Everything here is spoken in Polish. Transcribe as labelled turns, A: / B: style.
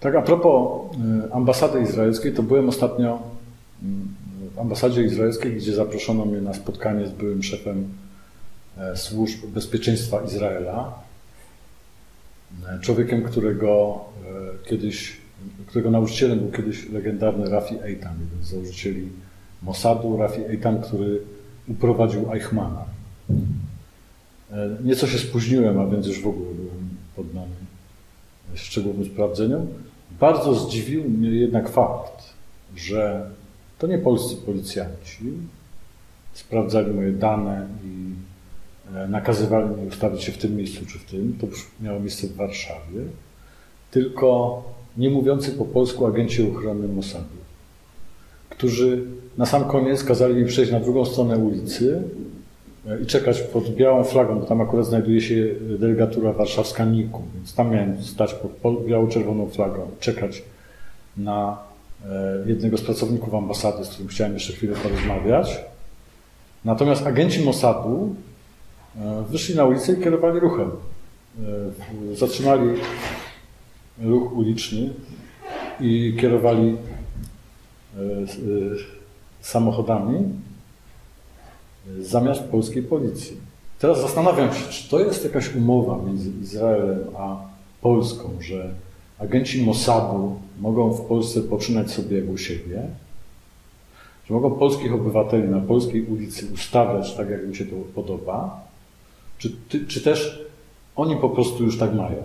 A: Tak, a propos y, ambasady izraelskiej, to byłem ostatnio w ambasadzie izraelskiej, gdzie zaproszono mnie na spotkanie z byłym szefem e, służb bezpieczeństwa Izraela. E, człowiekiem, którego e, kiedyś, którego nauczycielem był kiedyś legendarny Rafi Eitan, jeden z założycieli Mossadu, Rafi Eitan, który uprowadził Eichmana. Nieco się spóźniłem, a więc już w ogóle byłem poddany szczegółowym sprawdzeniom. Bardzo zdziwił mnie jednak fakt, że to nie polscy policjanci sprawdzali moje dane i e, nakazywali mi ustawić się w tym miejscu czy w tym. To miało miejsce w Warszawie. Tylko nie mówiący po polsku agenci ochrony Mossadu, którzy na sam koniec kazali mi przejść na drugą stronę ulicy i czekać pod białą flagą, bo tam akurat znajduje się delegatura warszawska NIK-u, więc tam miałem stać pod biało-czerwoną flagą, czekać na E, jednego z pracowników ambasady, z którym chciałem jeszcze chwilę porozmawiać. Natomiast agenci Mossadu e, wyszli na ulicę i kierowali ruchem. E, zatrzymali ruch uliczny i kierowali samochodami zamiast polskiej policji. Teraz zastanawiam się, czy to jest jakaś umowa między Izraelem a Polską, że agenci Mossadu mogą w Polsce poczynać sobie u siebie, że mogą polskich obywateli na polskiej ulicy ustawiać tak, jak im się to podoba, czy, czy też oni po prostu już tak mają.